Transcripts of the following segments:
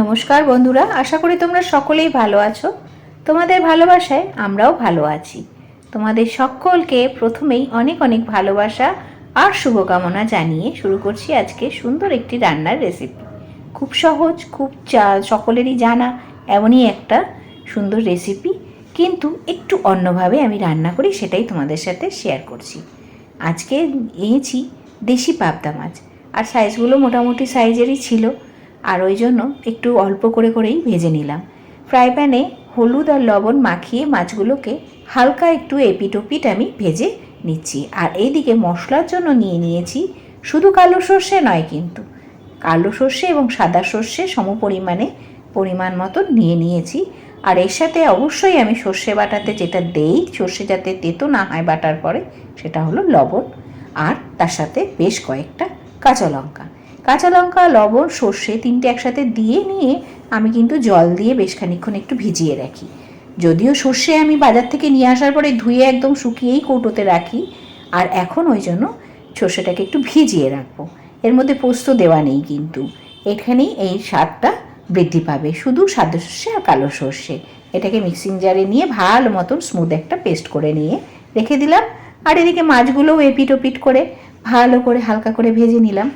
নমস্কার বন্ধুরা, আশা করি তোমরা সকলেই ভালো আছো। তোমাদের ভালোবাসায় আমরাও ভালো আছি। তোমাদের সকলকে প্রথমেই অনেক অনেক ভালোবাসা আর শুভকামনা জানিয়ে শুরু করছি আজকে সুন্দর একটি রান্নার রেসিপি খুব সহজ, খুব সকলেরই জানা এমনই একটা সুন্দর রেসিপি কিন্তু একটু অন্যভাবে আমি রান্না করি, সেটাই তোমাদের সাথে শেয়ার করছি। আজকে এনেছি দেশি পাবদা মাছ, আর সাইজগুলো মোটামুটি সাইজেরই ছিল। আর ওই জন্য একটু অল্প করে করেই ভেজে নিলাম। ফ্রাই প্যানে হলুদ আর লবণ মাখিয়ে মাছগুলোকে হালকা একটু এপিটোপিট আমি ভেজে নিচ্ছি। আর এইদিকে মশলার জন্য নিয়ে নিয়েছি শুধু কালো সর্ষে নয় কিন্তু। কালো সর্ষে এবং সাদা সর্ষে সম পরিমাণে পরিমাণ মতো নিয়ে নিয়েছি। আর এর সাথে অবশ্যই আমি সর্ষে বাটাতে যেটা দেই, সর্ষে যাতে তেতো না হয় বাটার পরে, সেটা হলো লবণ। আর তার সাথে বেশ কয়েকটা কাঁচা লঙ্কা। কাঁচা লঙ্কা, লবণ, সর্ষে তিনটে একসাথে দিয়ে নিয়ে আমি কিন্তু জল দিয়ে বেশ খানিক্ষণ একটু ভিজিয়ে রাখি। যদিও সর্ষে আমি বাজার থেকে নিয়ে আসার পরে ধুয়ে একদম শুকিয়েই কৌটোতে রাখি, আর এখন ওই জন্য সর্ষেটাকে একটু ভিজিয়ে রাখব। এর মধ্যে পোস্ত দেওয়া নেই কিন্তু। এখানেই এই স্বাদটা বৃদ্ধি পাবে, শুধু সাদা সর্ষে আর কালো সর্ষে। এটাকে মিক্সিং জারে নিয়ে ভালো মতন স্মুথ একটা পেস্ট করে নিয়ে রেখে দিলাম। আর এদিকে মাছগুলোও এপিট ওপিট করে ভালো করে হালকা করে ভেজে নিলাম।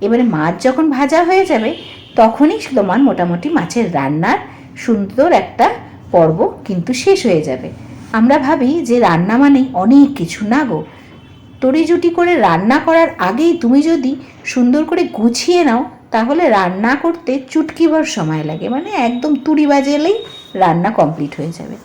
এবারে মাছ যখন ভাজা হয়ে যাবে, তখনই তোমার মোটামুটি মাছের রান্নার সুন্দর একটা পর্ব কিন্তু শেষ হয়ে যাবে। আমরা ভাবি যে রান্না মানেই অনেক কিছু, না গো? তড়িজুটি করে রান্না করার আগেই তুমি যদি সুন্দর করে গুছিয়ে নাও, তাহলে রান্না করতে চুটকিবার সময় লাগে। মানে একদম তুড়ি বাজালেই রান্না কমপ্লিট হয়ে যাবে।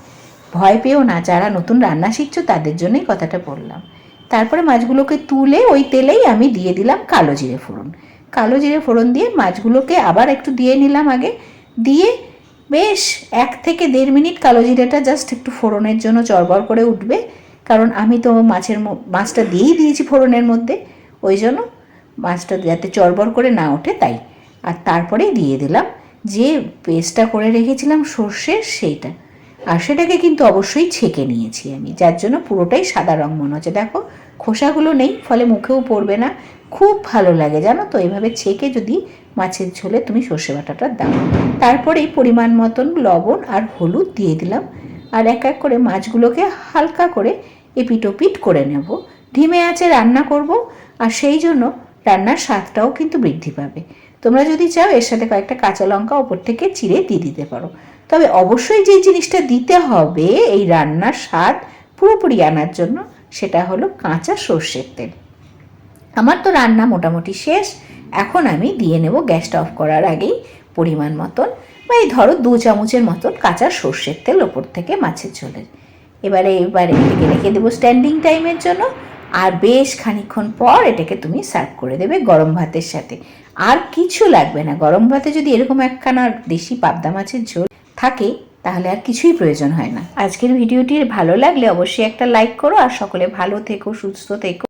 ভয় পেও না, যারা নতুন রান্না শিখছো, তাদের জন্যই কথাটা বললাম। তারপরে মাছগুলোকে তুলে ওই তেলেই আমি দিয়ে দিলাম কালো জিরে ফোড়ন। কালো জিরে ফোড়ন দিয়ে মাছগুলোকে আবার একটু দিয়ে নিলাম আগে। দিয়ে বেশ এক থেকে দেড় মিনিট কালো জিরেটা জাস্ট একটু ফোড়নের জন্য চড়বড় করে উঠবে। কারণ আমি তো মাছের মাছটা দিয়েই দিয়েছি ফোড়নের মধ্যে। ওই জন্য মাছটা যাতে চড়বড় করে না ওঠে তাই। আর তারপরেই দিয়ে দিলাম যে পেস্টটা করে রেখেছিলাম সর্ষের সেইটা। আর সেটাকে কিন্তু অবশ্যই ছেঁকে নিয়েছি আমি, যার জন্য পুরোটাই সাদা রং মনে হচ্ছে। দেখো, খোসাগুলো নেই, ফলে মুখেও পড়বে না। খুব ভালো লাগে, জানো তো? এইভাবে ছেঁকে যদি মাছের ঝোলে তুমি সর্ষে বাটাটা দাও। তারপরেই পরিমাণ মতন লবণ আর হলুদ দিয়ে দিলাম। আর এক এক করে মাছগুলোকে হালকা করে এপিটোপিট করে নেব। ধিমে আছে, রান্না করব। আর সেই জন্য রান্নার স্বাদটাও কিন্তু বৃদ্ধি পাবে। তোমরা যদি চাও, এর সাথে কয়েকটা কাঁচা লঙ্কা ওপর থেকে চিড়ে দিয়ে দিতে পারো। তবে অবশ্যই যে জিনিসটা দিতে হবে, এই রান্নার স্বাদ পুরোপুরি আনার জন্য, সেটা হলো কাঁচা সর্ষের তেল। আমার তো রান্না মোটামুটি শেষ। এখন আমি দিয়ে নেব গ্যাসটা অফ করার আগেই পরিমাণ মতন বা এই ধরো দু চামচের মতন কাঁচা সর্ষের তেল ওপর থেকে মাছের ঝোলের। এবারে এবারে রেখে দেবো স্ট্যান্ডিং টাইমের জন্য। আর বেশ খানিক্ষণ পর এটাকে তুমি সার্ভ করে দেবে গরম ভাতের সাথে। আর কিছু লাগবে না। গরম ভাতে যদি এরকম একখানা দেশি পাবদা মাছের ঝোল থাকে, তাহলে আর কিছুই প্রয়োজন হয় না। আজকের ভিডিওটির ভালো লাগলে অবশ্যই একটা লাইক করো আর সকলে ভালো থেকো, সুস্থ থেকো।